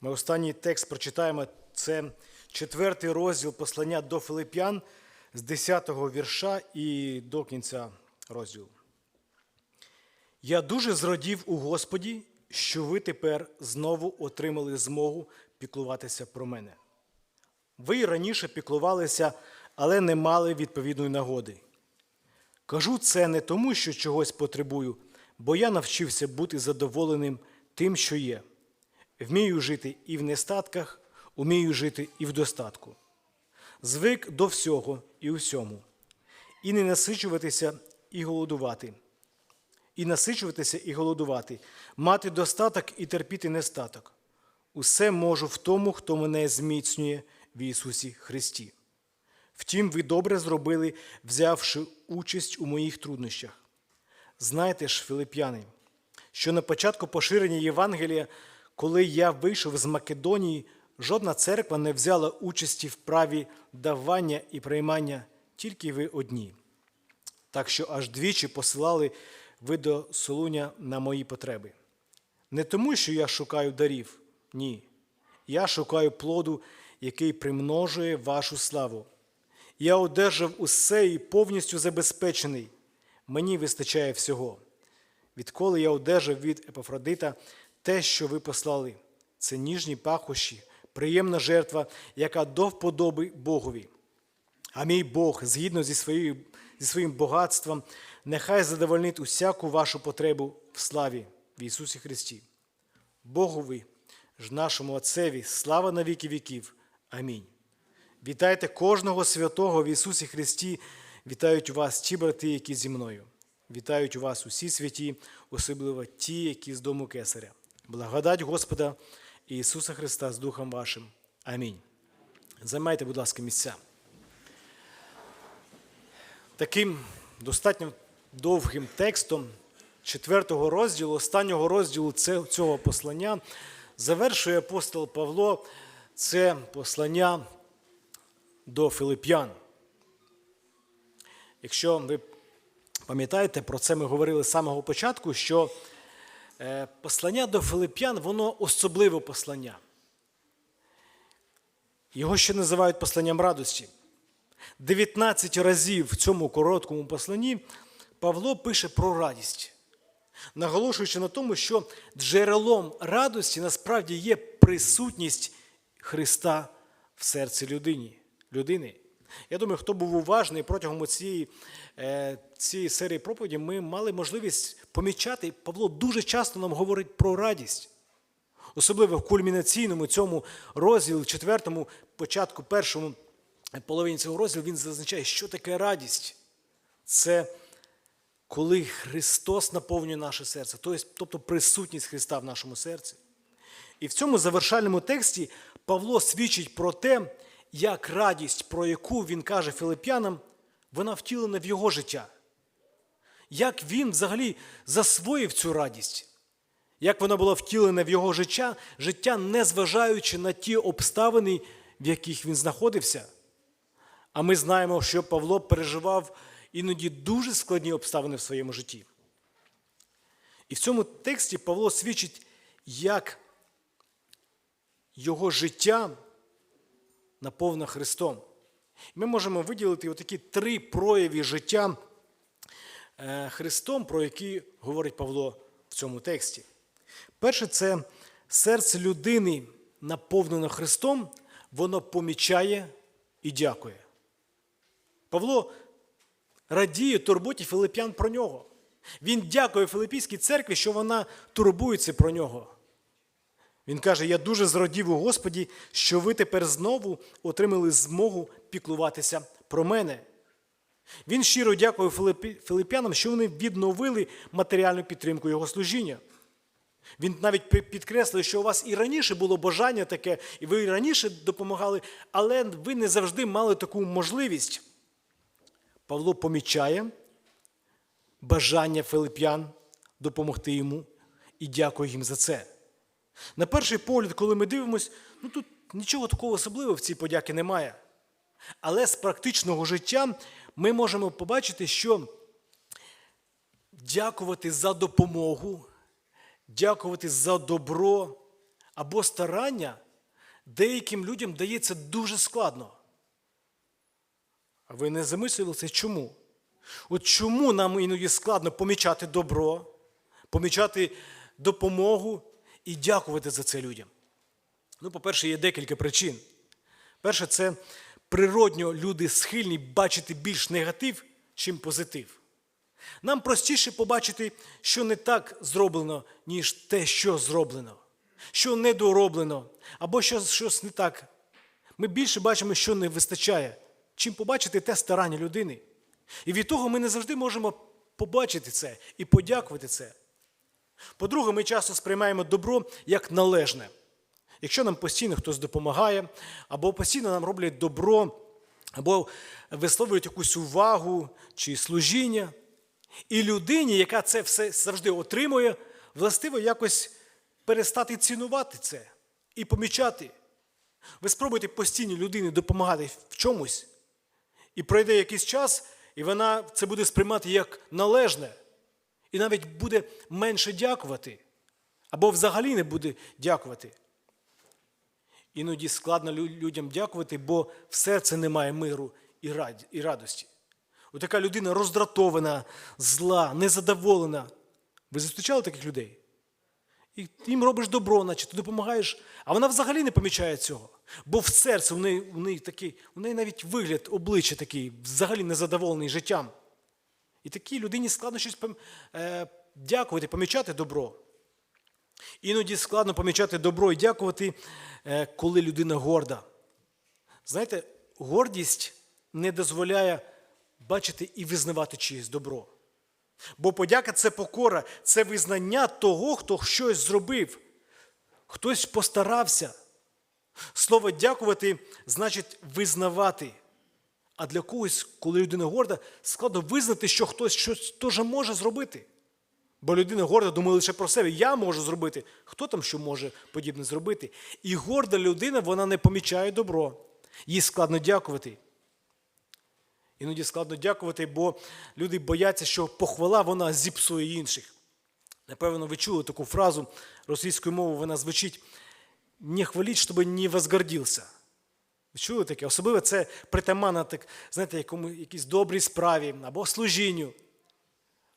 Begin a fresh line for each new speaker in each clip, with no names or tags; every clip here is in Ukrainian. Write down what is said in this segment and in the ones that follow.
Ми останній текст прочитаємо. Це четвертий розділ послання до Филип'ян з 10-го вірша і до кінця розділу. Я дуже зрадів у Господі, що ви тепер знову отримали змогу піклуватися про мене. Ви й раніше піклувалися, але не мали відповідної нагоди. Кажу це не тому, що чогось потребую, бо я навчився бути задоволеним тим, що є. Вмію жити і в нестатках, умію жити і в достатку. Звик до всього і усьому, і не насичуватися і голодувати, і насичуватися і голодувати, мати достаток і терпіти нестаток. Усе можу в тому, хто мене зміцнює в Ісусі Христі. Втім, ви добре зробили, взявши участь у моїх труднощах. Знаєте ж, филип'яни, що на початку поширення Євангелія, коли я вийшов з Македонії, жодна церква не взяла участі в праві давання і приймання, тільки ви одні. Так що аж двічі посилали ви до Солуня на мої потреби. Не тому, що я шукаю дарів, ні. Я шукаю плоду, який примножує вашу славу. Я одержав усе і повністю забезпечений. Мені вистачає всього. Відколи я одержав від Епафродита те, що ви послали, це ніжні пахощі, приємна жертва, яка до вподоби Богові. А мій Бог, згідно зі, своєю, зі своїм багатством, нехай задовольнить усяку вашу потребу в славі в Ісусі Христі. Богові ж нашому Отцеві, слава на віки віків. Амінь. Вітайте кожного святого в Ісусі Христі. Вітають вас ті брати, які зі мною. Вітають вас усі святі, особливо ті, які з дому Кесаря. Благодать Господа Ісуса Христа з Духом вашим. Амінь. Займайте, будь ласка, місця. Таким достатньо довгим текстом четвертого розділу, останнього розділу цього послання завершує апостол Павло це послання до Филип'ян. Якщо ви пам'ятаєте, про це ми говорили з самого початку, що послання до Филип'ян, воно особливе послання. Його ще називають посланням радості. 19 разів в цьому короткому посланні Павло пише про радість, наголошуючи на тому, що джерелом радості насправді є присутність Христа в серці людини. Я думаю, хто був уважний протягом цієї, е, цієї серії проповіді, ми мали можливість помічати, Павло дуже часто нам говорить про радість. Особливо в кульмінаційному цьому розділі, четвертому, початку першому половині цього розділу, він зазначає, що таке радість. Це коли Христос наповнює наше серце, тобто присутність Христа в нашому серці. І в цьому завершальному тексті Павло свідчить про те, як радість, про яку він каже филип'янам, вона втілена в його життя. Як він взагалі засвоїв цю радість, як вона була втілена в його життя, життя, незважаючи на ті обставини, в яких він знаходився. А ми знаємо, що Павло переживав іноді дуже складні обставини в своєму житті. І в цьому тексті Павло свідчить, як його життя наповнено Христом. Ми можемо виділити отакі три прояви життя е, Христом, про які говорить Павло в цьому тексті. Перше, це серце людини, наповнено Христом, воно помічає і дякує. Павло радіє турботі Филип'ян про нього. Він дякує Филиппійській церкві, що вона турбується про нього. Він каже: Я дуже зрадів у Господі, що ви тепер знову отримали змогу піклуватися про мене. Він щиро дякує Филипі- що вони відновили матеріальну підтримку його служіння. Він навіть пі- підкреслює, що у вас і раніше було бажання таке, і ви і раніше допомагали, але ви не завжди мали таку можливість. Павло помічає бажання филип'ян допомогти йому і дякує їм за це. На перший погляд, коли ми дивимося, ну тут нічого такого особливого в цій подяки немає. Але з практичного життя ми можемо побачити, що дякувати за допомогу, дякувати за добро або старання деяким людям дається дуже складно. А ви не замислювалися, чому? От чому нам іноді складно помічати добро, помічати допомогу і дякувати за це людям? Ну, по-перше, є декілька причин. Перше, це природньо люди схильні бачити більш негатив, чим позитив. Нам простіше побачити, що не так зроблено, ніж те, що зроблено, що недороблено, або що щось не так. Ми більше бачимо, що не вистачає, чим побачити те старання людини. І від того ми не завжди можемо побачити це і подякувати це. По-друге, ми часто сприймаємо добро як належне. Якщо нам постійно хтось допомагає, або постійно нам роблять добро, або висловлюють якусь увагу чи служіння, і людині, яка це все завжди отримує, властиво якось перестати цінувати це і помічати. Ви спробуйте постійно людині допомагати в чомусь, і пройде якийсь час, і вона це буде сприймати як належне, і навіть буде менше дякувати, або взагалі не буде дякувати. Іноді складно людям дякувати, бо в серці немає миру і радості. Отака людина роздратована, зла, незадоволена. Ви зустрічали таких людей? І їм робиш добро, наче ти допомагаєш, а вона взагалі не помічає цього. Бо в серці у неї, у неї такий, у неї навіть вигляд, обличчя такий, взагалі незадоволений життям. І такій людині складно щось е, дякувати, помічати добро. Іноді складно помічати добро і дякувати, е, коли людина горда. Знаєте, гордість не дозволяє бачити і визнавати чиєсь добро. Бо подяка це покора, це визнання того, хто щось зробив, хтось постарався. Слово дякувати значить визнавати. А для когось, коли людина горда, складно визнати, що хтось щось теж може зробити. Бо людина горда думає лише про себе. Я можу зробити. Хто там що може подібне зробити? І горда людина, вона не помічає добро. Їй складно дякувати. Іноді складно дякувати, бо люди бояться, що похвала вона зіпсує інших. Напевно, ви чули таку фразу російською мовою, вона звучить не хваліть, щоб не возгордився. Чули таке? Особливо це притаманно, так, знаєте, якому, якійсь добрій справі або служінню.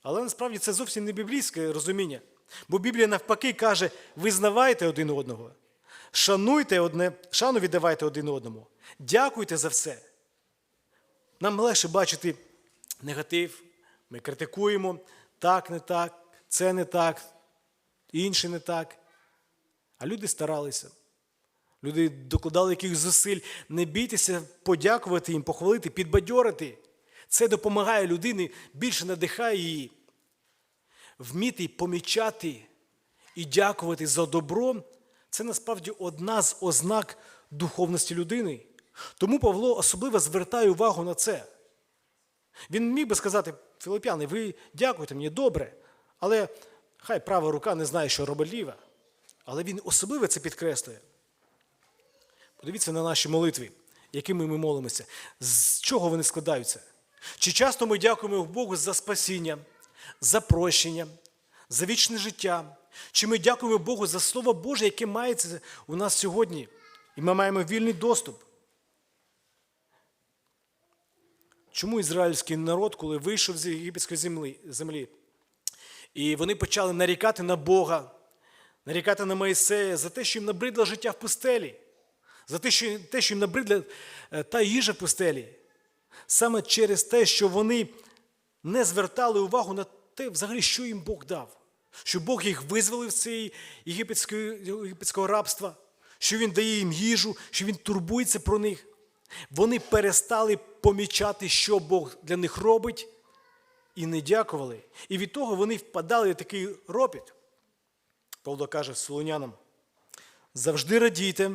Але насправді це зовсім не біблійське розуміння. Бо Біблія навпаки каже: визнавайте один одного, шануйте одне, шану віддавайте один одному, дякуйте за все. Нам легше бачити негатив, ми критикуємо, так не так, це не так, інше не так. А люди старалися. Люди докладали якихось зусиль. Не бійтеся подякувати їм, похвалити, підбадьорити. Це допомагає людині, більше надихає її. Вміти помічати і дякувати за добро це насправді одна з ознак духовності людини. Тому Павло особливо звертає увагу на це. Він міг би сказати, Філип'яни, ви дякуєте мені добре, але хай права рука не знає, що робить ліва. Але він особливо це підкреслює. Подивіться на наші молитви, якими ми молимося. З чого вони складаються? Чи часто ми дякуємо Богу за спасіння, за прощення, за вічне життя? Чи ми дякуємо Богу за Слово Боже, яке мається у нас сьогодні? І ми маємо вільний доступ? Чому ізраїльський народ, коли вийшов з єгипетської землі, землі, і вони почали нарікати на Бога, нарікати на Моїсея за те, що їм набридло життя в пустелі, за те, що, те, що їм набридла е, та їжа в пустелі, саме через те, що вони не звертали увагу на те, взагалі, що їм Бог дав, що Бог їх визволив з цієї єгипетського рабства, що Він дає їм їжу, що Він турбується про них. Вони перестали помічати, що Бог для них робить, і не дякували. І від того вони впадали в такий ропіт. Павло каже Солонянам: завжди радійте,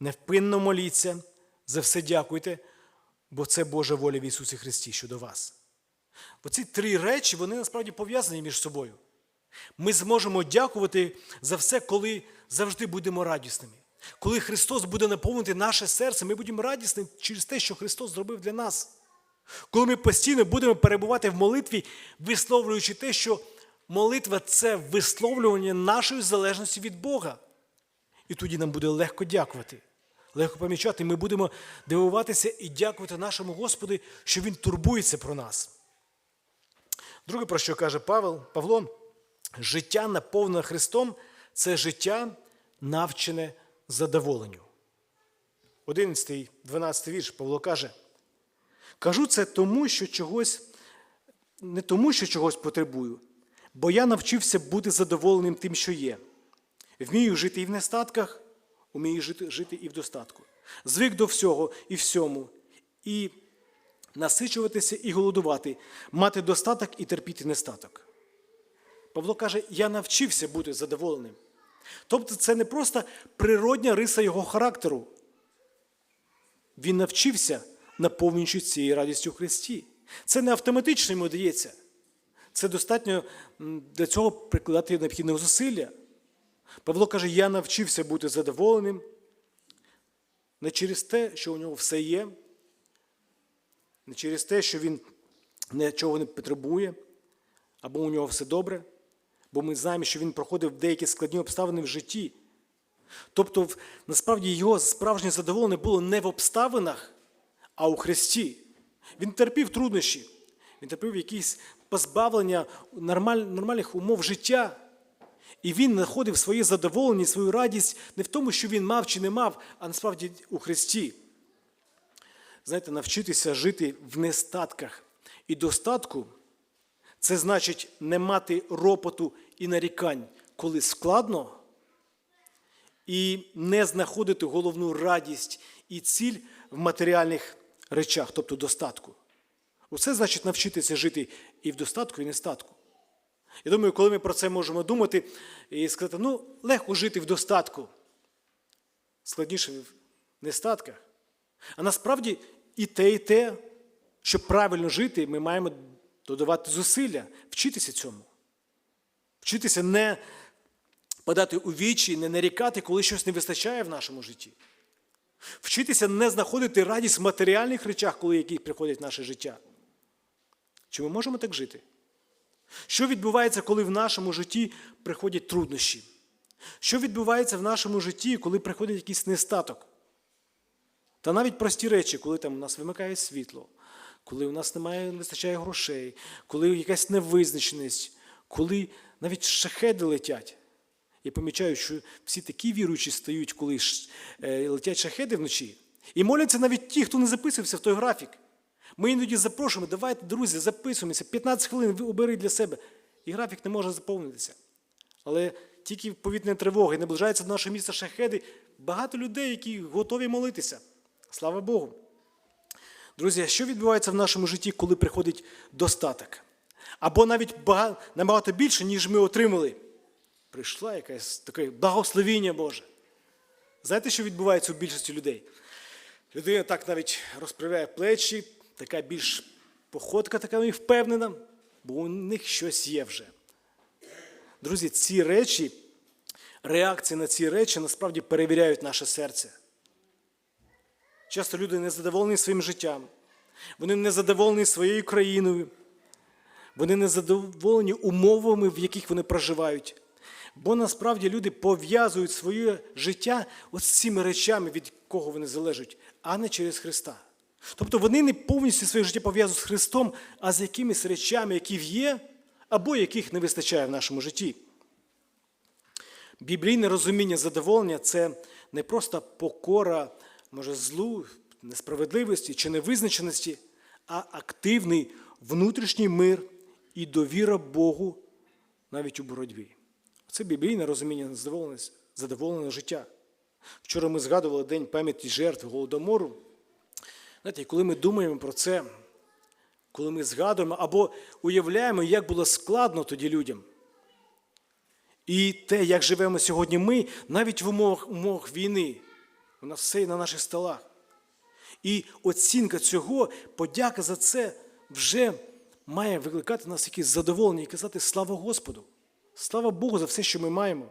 невпинно моліться, за все дякуйте, бо це Божа воля в Ісусі Христі щодо вас. Оці три речі вони насправді пов'язані між собою. Ми зможемо дякувати за все, коли завжди будемо радісними. Коли Христос буде наповнити наше серце, ми будемо радісними через те, що Христос зробив для нас. Коли ми постійно будемо перебувати в молитві, висловлюючи те, що молитва це висловлювання нашої залежності від Бога. І тоді нам буде легко дякувати, легко помічати. Ми будемо дивуватися і дякувати нашому Господу, що Він турбується про нас. Друге, про що каже Павел, Павло, життя наповнене Христом це життя, навчене задоволенню. 11, 12 вірш Павло каже: Кажу це тому, що чогось, не тому, що чогось потребую, бо я навчився бути задоволеним тим, що є. Вмію жити і в нестатках, вмію жити, жити і в достатку. Звик до всього і всьому, і насичуватися і голодувати, мати достаток і терпіти нестаток. Павло каже: я навчився бути задоволеним. Тобто це не просто природня риса його характеру. Він навчився, наповнюючи цією радістю Христі. Це не автоматично йому дається. Це достатньо для цього прикладати необхідних зусилля. Павло каже: я навчився бути задоволеним не через те, що у нього все є, не через те, що він нічого не потребує, або у нього все добре, бо ми знаємо, що він проходив деякі складні обставини в житті. Тобто, насправді, його справжнє задоволення було не в обставинах, а у Христі. Він терпів труднощі, він терпів якісь позбавлення нормаль- нормальних умов життя. І він знаходив своє задоволення, свою радість не в тому, що він мав чи не мав, а насправді у Христі. Знаєте, навчитися жити в нестатках і достатку це значить не мати ропоту і нарікань, коли складно, і не знаходити головну радість і ціль в матеріальних речах, тобто достатку. Оце значить навчитися жити і в достатку, і в нестатку. Я думаю, коли ми про це можемо думати і сказати, ну, легко жити в достатку, складніше в нестатках. А насправді і те, і те, щоб правильно жити, ми маємо додавати зусилля, вчитися цьому. Вчитися не падати у вічі, не нарікати, коли щось не вистачає в нашому житті. Вчитися не знаходити радість в матеріальних речах, коли які приходять в наше життя. Чи ми можемо так жити? Що відбувається, коли в нашому житті приходять труднощі? Що відбувається в нашому житті, коли приходить якийсь нестаток? Та навіть прості речі, коли там у нас вимикає світло, коли у нас немає, не вистачає грошей, коли якась невизначеність, коли навіть шахеди летять. Я помічаю, що всі такі віруючі стають, коли е, летять шахеди вночі. І моляться навіть ті, хто не записувався в той графік. Ми іноді запрошуємо, давайте, друзі, записуємося, 15 хвилин ви обери для себе. І графік не може заповнитися. Але тільки повітряна тривога і наближається до нашого міста шахеди, багато людей, які готові молитися. Слава Богу. Друзі, що відбувається в нашому житті, коли приходить достаток? Або навіть бага- набагато більше, ніж ми отримали. Прийшла якась таке благословіння Боже. Знаєте, що відбувається у більшості людей? Людина так навіть розправляє плечі, така більш походка така них впевнена, бо у них щось є вже. Друзі, ці речі, реакції на ці речі насправді перевіряють наше серце. Часто люди не задоволені своїм життям, вони не задоволені своєю країною, вони не задоволені умовами, в яких вони проживають. Бо насправді люди пов'язують своє життя от з цими речами, від кого вони залежать, а не через Христа. Тобто вони не повністю своє життя пов'язують з Христом, а з якимись речами, які є, або яких не вистачає в нашому житті. Біблійне розуміння задоволення це не просто покора, може, злу, несправедливості чи невизначеності, а активний внутрішній мир і довіра Богу навіть у боротьбі. Це біблійне розуміння задоволеного життя. Вчора ми згадували День пам'яті жертв Голодомору. Знаєте, коли ми думаємо про це, коли ми згадуємо або уявляємо, як було складно тоді людям. І те, як живемо сьогодні ми, навіть в умовах, умовах війни, у нас все на наших столах. І оцінка цього, подяка за це вже має викликати нас якесь задоволення і казати слава Господу. Слава Богу за все, що ми маємо.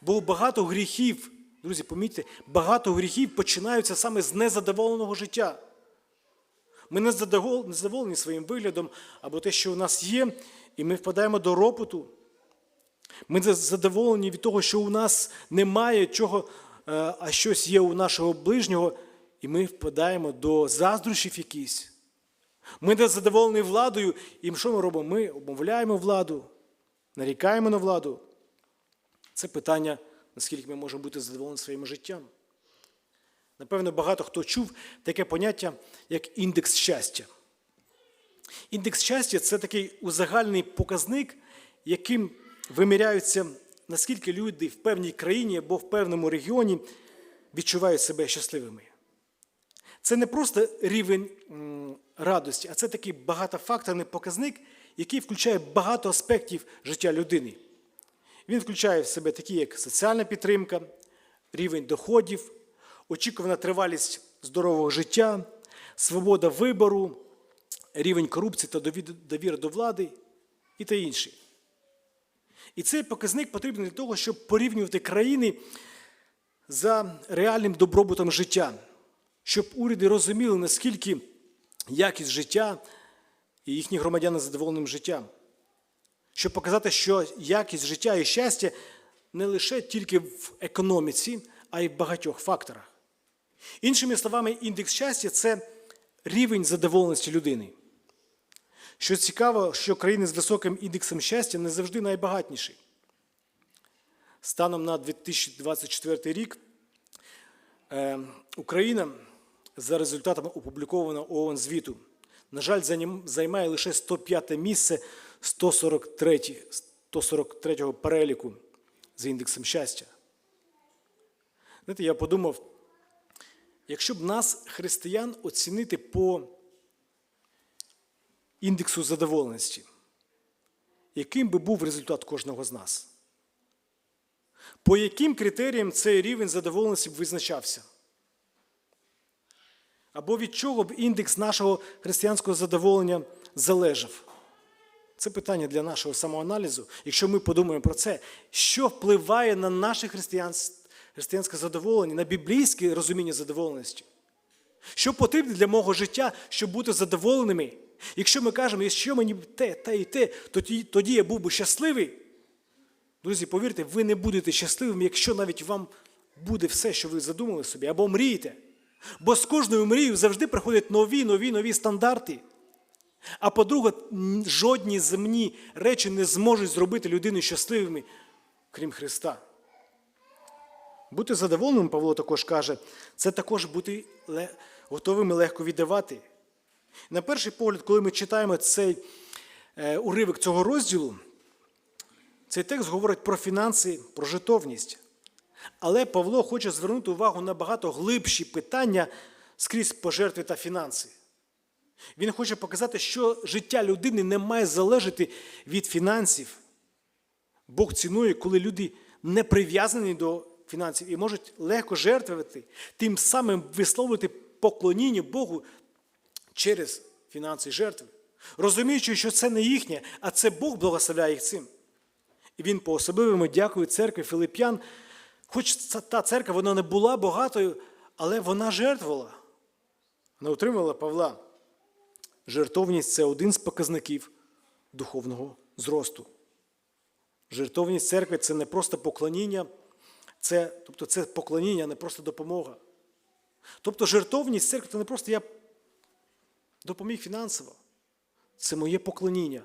Бо багато гріхів, друзі, помітьте, багато гріхів починаються саме з незадоволеного життя. Ми не задоволені своїм виглядом або те, що у нас є, і ми впадаємо до ропоту. Ми за- задоволені від того, що у нас немає чого, е, а щось є у нашого ближнього, і ми впадаємо до заздрощів якісь. Ми не задоволені владою, і що ми робимо? Ми обмовляємо владу, нарікаємо на владу. Це питання, наскільки ми можемо бути задоволені своїм життям. Напевно, багато хто чув таке поняття, як індекс щастя. Індекс щастя це такий узагальний показник, яким виміряються, наскільки люди в певній країні або в певному регіоні відчувають себе щасливими. Це не просто рівень радості, а це такий багатофакторний показник, який включає багато аспектів життя людини. Він включає в себе такі, як соціальна підтримка, рівень доходів, очікувана тривалість здорового життя, свобода вибору, рівень корупції та довіра до влади і та інші. І цей показник потрібен для того, щоб порівнювати країни за реальним добробутом життя, щоб уряди розуміли, наскільки якість життя і їхні громадяни задоволеним життям. Щоб показати, що якість життя і щастя не лише тільки в економіці, а й в багатьох факторах. Іншими словами, індекс щастя це рівень задоволеності людини. Що цікаво, що країни з високим індексом щастя не завжди найбагатніші. Станом на 2024 рік е, Україна за результатами опублікованого ООН звіту, на жаль, займає лише 105 місце 143, 143 переліку за індексом щастя. Знаєте, я подумав, якщо б нас, християн, оцінити по індексу задоволеності, яким би був результат кожного з нас? По яким критеріям цей рівень задоволеності б визначався? Або від чого б індекс нашого християнського задоволення залежав? Це питання для нашого самоаналізу. Якщо ми подумаємо про це, що впливає на наше християнське задоволення, на біблійське розуміння задоволеності? Що потрібно для мого життя, щоб бути задоволеними? Якщо ми кажемо, якщо мені те, те і те, тоді, тоді я був би щасливий. Друзі, повірте, ви не будете щасливими, якщо навіть вам буде все, що ви задумали собі, або мрієте. Бо з кожною мрією завжди приходять нові, нові, нові стандарти. А по-друге, жодні земні речі не зможуть зробити людину щасливими, крім Христа. Бути задоволеним, Павло також каже, це також бути готовими легко віддавати. На перший погляд, коли ми читаємо цей е, уривок цього розділу, цей текст говорить про фінанси, про житовність. Але Павло хоче звернути увагу на багато глибші питання скрізь пожертви та фінанси. Він хоче показати, що життя людини не має залежати від фінансів. Бог цінує, коли люди не прив'язані до фінансів і можуть легко жертвувати, тим самим висловлювати поклоніння Богу через фінанси жертви, розуміючи, що це не їхнє, а це Бог благословляє їх цим. І він по-особливому дякує церкві Филип'ян. Хоч та церква вона не була багатою, але вона жертвувала. Вона утримувала Павла. Жертовність це один з показників духовного зросту. Жертовність церкви це не просто поклоніння, це, тобто це поклоніння, не просто допомога. Тобто жертовність церкви це не просто я допоміг фінансово. Це моє поклоніння.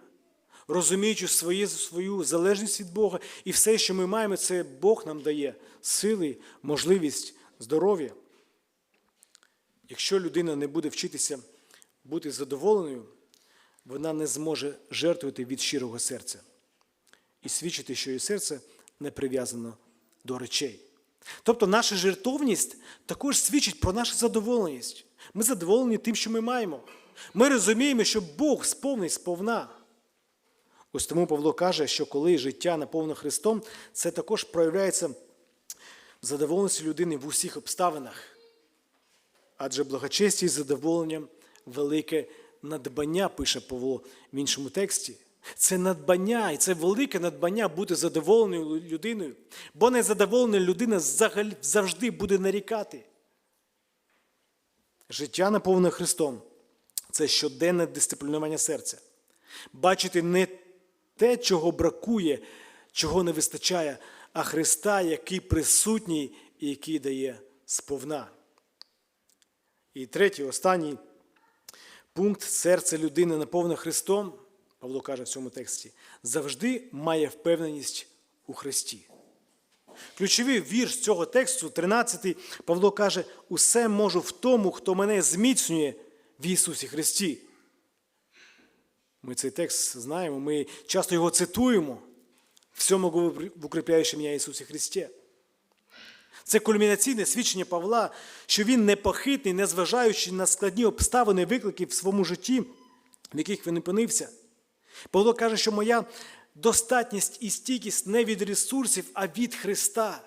Розуміючи своє, свою залежність від Бога, і все, що ми маємо, це Бог нам дає сили, можливість, здоров'я. Якщо людина не буде вчитися бути задоволеною, вона не зможе жертвувати від щирого серця і свідчити, що її серце не прив'язано до речей. Тобто наша жертовність також свідчить про нашу задоволеність. Ми задоволені тим, що ми маємо. Ми розуміємо, що Бог сповнить сповна. Ось тому Павло каже, що коли життя наповнено Христом, це також проявляється в задоволеності людини в усіх обставинах. Адже благочесті і задоволення велике надбання, пише Павло в іншому тексті. Це надбання, і це велике надбання бути задоволеною людиною. Бо незадоволена людина завжди буде нарікати. Життя наповнене Христом це щоденне дисциплінування серця. Бачити не те, чого бракує, чого не вистачає, а Христа, який присутній і який дає сповна. І третій, останній пункт серце людини наповнене Христом, Павло каже в цьому тексті, завжди має впевненість у Христі. Ключовий вірш цього тексту, 13, Павло каже: усе можу в тому, хто мене зміцнює в Ісусі Христі. Ми цей текст знаємо, ми часто його цитуємо. Все можу в укріпляючи мене Ісусі Христі. Це кульмінаційне свідчення Павла, що він непохитний, незважаючи на складні обставини, виклики в своєму житті, в яких він опинився. Павло каже, що моя достатність і стійкість не від ресурсів, а від Христа.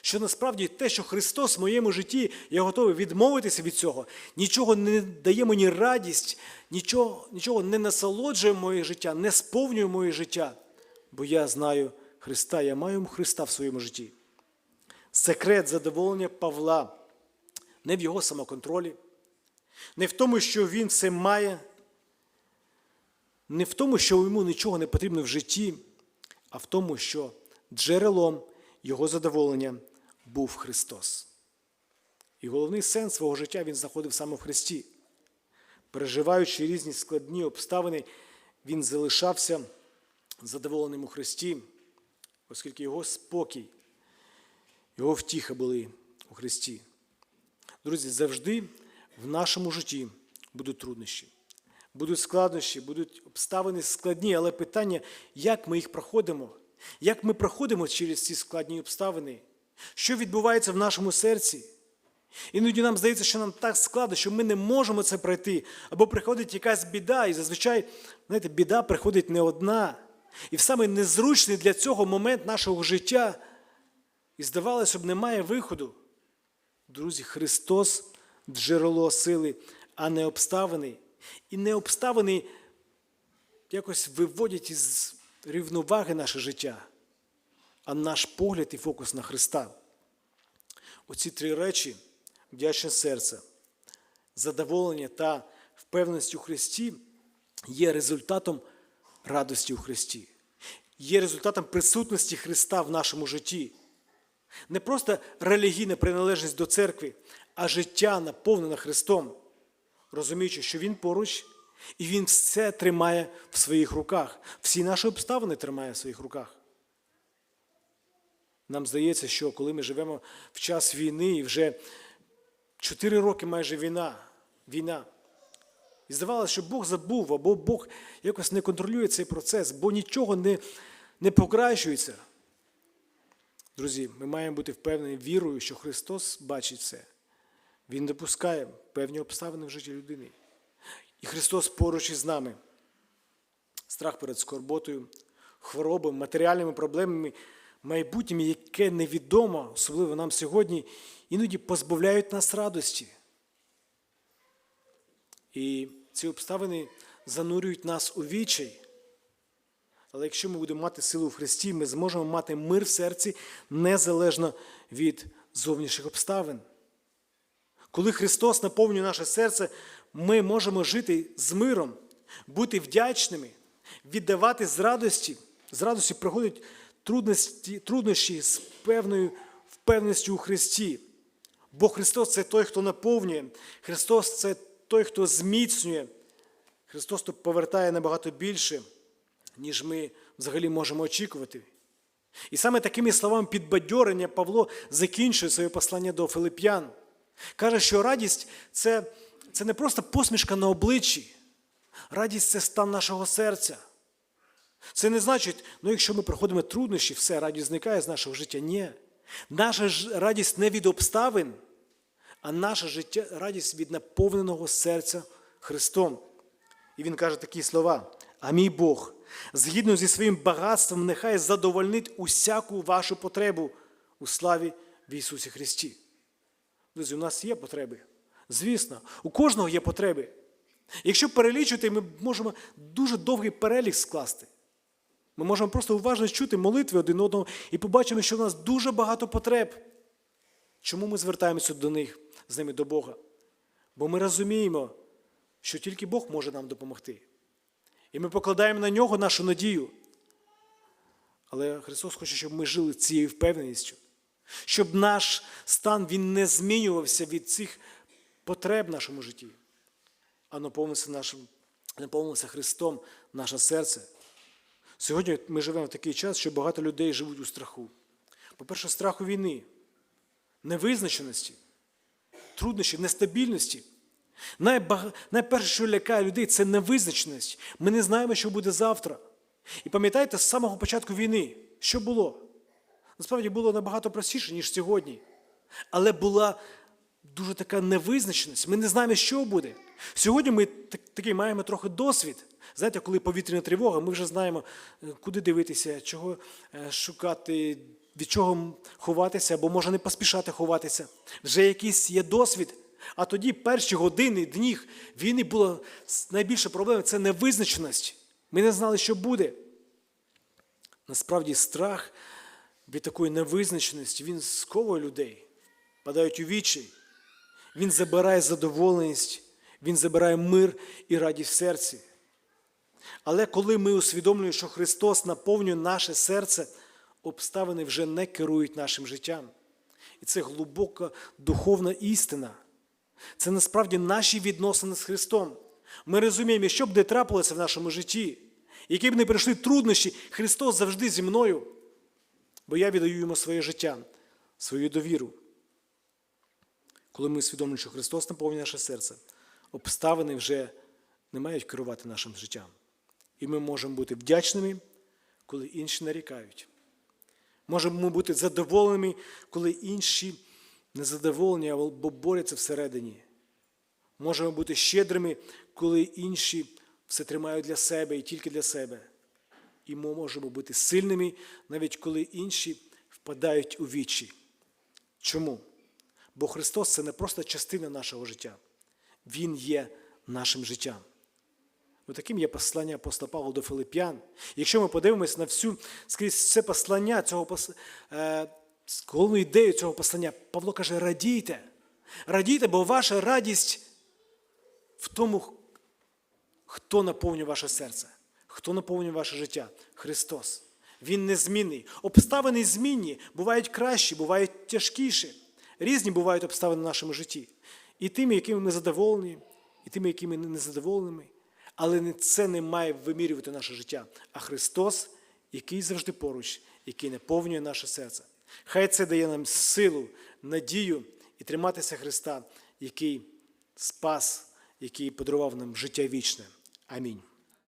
Що насправді те, що Христос в моєму житті, я готовий відмовитися від цього, нічого не дає мені радість, нічого, нічого не насолоджує моє життя, не сповнює моє життя. Бо я знаю Христа, я маю Христа в своєму житті. Секрет задоволення Павла не в його самоконтролі, не в тому, що він все має, не в тому, що йому нічого не потрібно в житті, а в тому, що джерелом його задоволення був Христос. І головний сенс свого життя він знаходив саме в Христі. Переживаючи різні складні обставини, він залишався задоволеним у Христі, оскільки його спокій, його втіха були у Христі. Друзі, завжди в нашому житті будуть труднощі, будуть складнощі, будуть обставини складні, але питання, як ми їх проходимо, як ми проходимо через ці складні обставини, що відбувається в нашому серці. Іноді нам здається, що нам так складно, що ми не можемо це пройти, або приходить якась біда, і зазвичай, знаєте, біда приходить не одна. І в самий незручний для цього момент нашого життя, і здавалося б, немає виходу. Друзі, Христос джерело сили, а не обставини. І не обставини якось виводять із рівноваги наше життя, а наш погляд і фокус на Христа. Оці три речі вдячне серце, задоволення та впевненість у Христі є результатом радості у Христі, є результатом присутності Христа в нашому житті. Не просто релігійна приналежність до церкви, а життя наповнене Христом, розуміючи, що Він поруч і Він все тримає в своїх руках, всі наші обставини тримає в своїх руках. Нам здається, що коли ми живемо в час війни, і вже 4 роки майже війна, війна. І здавалося, що Бог забув, або Бог якось не контролює цей процес, бо нічого не, не покращується. Друзі, ми маємо бути впевнені вірою, що Христос бачить все. Він допускає певні обставини в житті людини. І Христос поруч із нами. Страх перед скорботою, хворобами, матеріальними проблемами, майбутнім, яке невідомо, особливо нам сьогодні, іноді позбавляють нас радості. І ці обставини занурюють нас у вічай. Але якщо ми будемо мати силу в Христі, ми зможемо мати мир в серці незалежно від зовнішніх обставин. Коли Христос наповнює наше серце, ми можемо жити з миром, бути вдячними, віддавати з радості. З радості приходять трудності, труднощі з певною впевненістю у Христі. Бо Христос це той, хто наповнює, Христос це той, хто зміцнює. Христос повертає набагато більше, ніж ми взагалі можемо очікувати. І саме такими словами підбадьорення Павло закінчує своє послання до Филип'ян. Каже, що радість це, це не просто посмішка на обличчі, радість це стан нашого серця. Це не значить, ну якщо ми проходимо труднощі, все, радість зникає з нашого життя. Ні. Наша радість не від обставин, а наша життя, радість від наповненого серця Христом. І він каже такі слова: А мій Бог, згідно зі своїм багатством, нехай задовольнить усяку вашу потребу у славі в Ісусі Христі. Друзі, у нас є потреби. Звісно, у кожного є потреби. Якщо перелічувати, ми можемо дуже довгий перелік скласти. Ми можемо просто уважно чути молитви один одного і побачимо, що в нас дуже багато потреб. Чому ми звертаємося до них, з ними до Бога? Бо ми розуміємо, що тільки Бог може нам допомогти. І ми покладаємо на нього нашу надію. Але Христос хоче, щоб ми жили цією впевненістю, щоб наш стан він не змінювався від цих потреб в нашому житті, а наповнився нашим, наповнилося Христом наше серце. Сьогодні ми живемо в такий час, що багато людей живуть у страху. По-перше, страху війни, невизначеності, труднощів, нестабільності. Найбаг... Найперше, що лякає людей, це невизначеність. Ми не знаємо, що буде завтра. І пам'ятаєте, з самого початку війни, що було? Насправді було набагато простіше, ніж сьогодні. Але була дуже така невизначеність. Ми не знаємо, що буде. Сьогодні ми такий маємо трохи досвід. Знаєте, коли повітряна тривога, ми вже знаємо, е, куди дивитися, чого е, шукати, від чого ховатися, або може не поспішати ховатися. Вже якийсь є досвід. А тоді перші години, дні війни була найбільша проблема це невизначеність. Ми не знали, що буде. Насправді страх від такої невизначеності він сковує людей, падають у вічі. Він забирає задоволеність, він забирає мир і радість в серці. Але коли ми усвідомлюємо, що Христос наповнює наше серце, обставини вже не керують нашим життям. І це глибока духовна істина. Це насправді наші відносини з Христом. Ми розуміємо, що б не трапилося в нашому житті, які б не прийшли труднощі, Христос завжди зі мною, бо я віддаю йому своє життя, свою довіру. Коли ми усвідомлюємо, що Христос наповнює наше серце, обставини вже не мають керувати нашим життям. І ми можемо бути вдячними, коли інші нарікають. Можемо бути задоволеними, коли інші незадоволені або борються всередині. Можемо бути щедрими, коли інші все тримають для себе і тільки для себе. І ми можемо бути сильними, навіть коли інші впадають у вічі. Чому? Бо Христос це не просто частина нашого життя, Він є нашим життям. Ось таким є послання апостола Павла до Филип'ян. Якщо ми подивимось на всю скрізь це послання, цього е, головну ідею цього послання, Павло каже: радійте. Радійте, бо ваша радість в тому, хто наповнює ваше серце, хто наповнює ваше життя? Христос. Він незмінний. Обставини змінні, бувають кращі, бувають тяжкіші. Різні бувають обставини в нашому житті. І тими, якими ми задоволені, і тими, якими ми незадоволеними. Але це не має вимірювати наше життя. А Христос, який завжди поруч, який наповнює наше серце. Хай це дає нам силу, надію і триматися Христа, який спас, який подарував нам життя вічне. Амінь.